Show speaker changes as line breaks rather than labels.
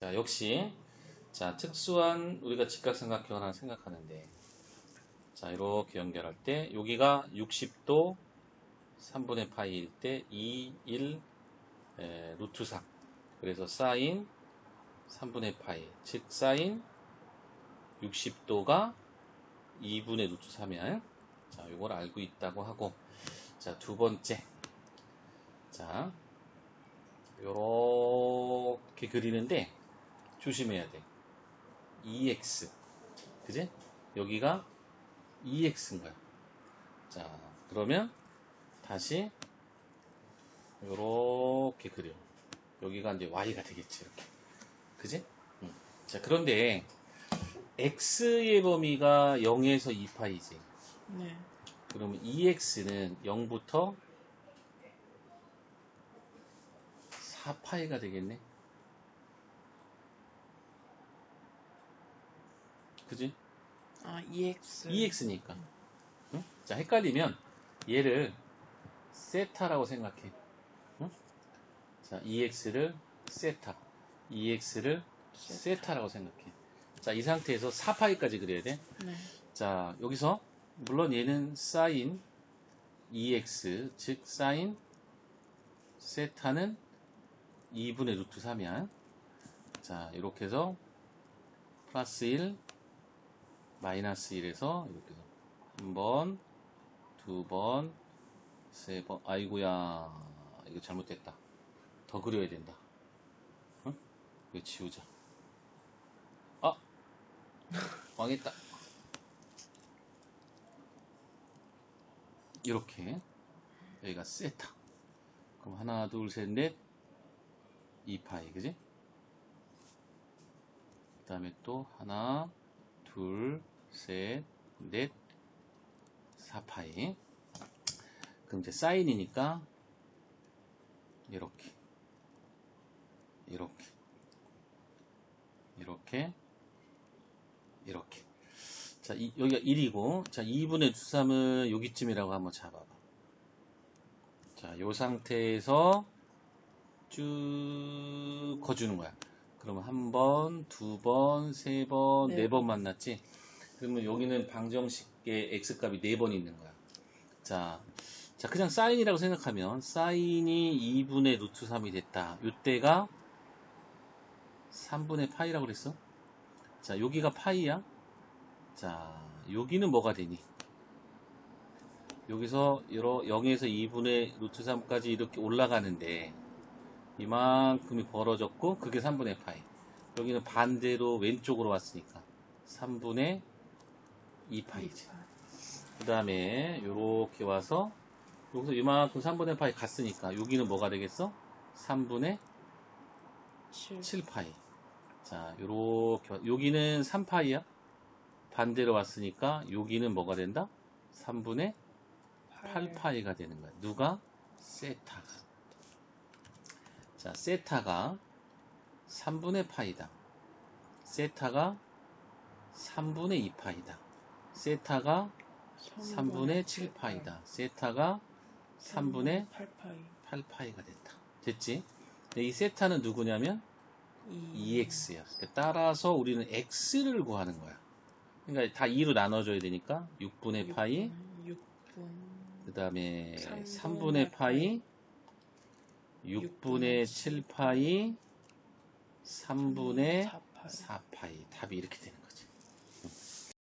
자, 역시 자, 특수한 우리가 직각삼각형 하나 생각하는데 자, 이렇게 연결할 때 여기가 60도 3분의 파이일 때 2, 1 에, 루트 3 그래서 사인 3분의 파이 즉 사인 60도가 2분의 루트 3이야. 자, 이걸 알고 있다고 하고. 자, 두 번째. 자, 요렇게 그리는데 조심해야 돼. EX. 그지? 여기가 EX인 거야. 자, 그러면 다시 요렇게 그려. 여기가 이제 Y가 되겠지, 이렇게. 그지? 응. 자, 그런데 X의 범위가 0에서 2파이지.
네.
그러면 EX는 0부터 4파이가 되겠네. 그지?
아, EX.
EX니까. 응? 자, 헷갈리면 얘를 세타라고 생각해. 응? 자, EX를 세타. EX를 세타 라고 생각해. 자, 이 상태에서 4파이까지 그려야 돼.
네.
자, 여기서 물론 얘는 사인 EX, 즉 사인 세타는 2분의 루트 3이야. 자, 이렇게 해서 플러스 1, 마이너스 1에서 이렇게 해서 한 번, 두 번, 세 번. 아이고야, 이거 잘못됐다. 더 그려야 된다. 응? 이거 지우자. 아, 망했다. 이렇게 여기가 세타. 그럼 하나, 둘, 셋, 넷, 2파이, 그지? 그 다음에 또 하나, 둘, 셋, 넷, 4파이. 그럼 이제 사인이니까 이렇게, 이렇게, 이렇게, 이렇게. 자, 이- 여기가 1이고, 자, 2분의 3은 여기쯤이라고 한번 잡아봐. 자, 요 상태에서 쭉 거주는 거야. 그러면 한 번, 두 번, 세 번,
네
네 번 만났지? 그러면 여기는 방정식의 x값이 네 번 있는 거야. 자, 자, 그냥 사인이라고 생각하면, 사인이 2분의 루트 3이 됐다. 요때가 3분의 파이라고 그랬어? 자, 여기가 파이야? 자, 여기는 뭐가 되니? 여기서 0에서 2분의 루트 3까지 이렇게 올라가는데 이만큼이 벌어졌고 그게 3분의 파이 여기는 반대로 왼쪽으로 왔으니까 3분의 2파이지 그 다음에 이렇게 와서 여기서 이만큼 3분의 파이 갔으니까 여기는 뭐가 되겠어? 3분의
7.
7파이 자 요렇게 와- 여기는 3파이야 반대로 왔으니까 여기는 뭐가 된다? 3분의 8파이가 되는 거야. 누가? 세타가. 자, 세타가 3분의 파이다. 세타가 3분의 2파이다. 세타가 3분의 7파이다. 세타가 3분의
8파이.
8파이가 됐다. 됐지? 이 세타는 누구냐면
E.
2x야. 따라서 우리는 x를 구하는 거야. 그러니까 다 2로 나눠줘야 되니까 6분의 파이
6분.
그 다음에
3분의
3분의 파이, 6분의 7파이, 3분의
4파이.
4파이. 답이 이렇게 되는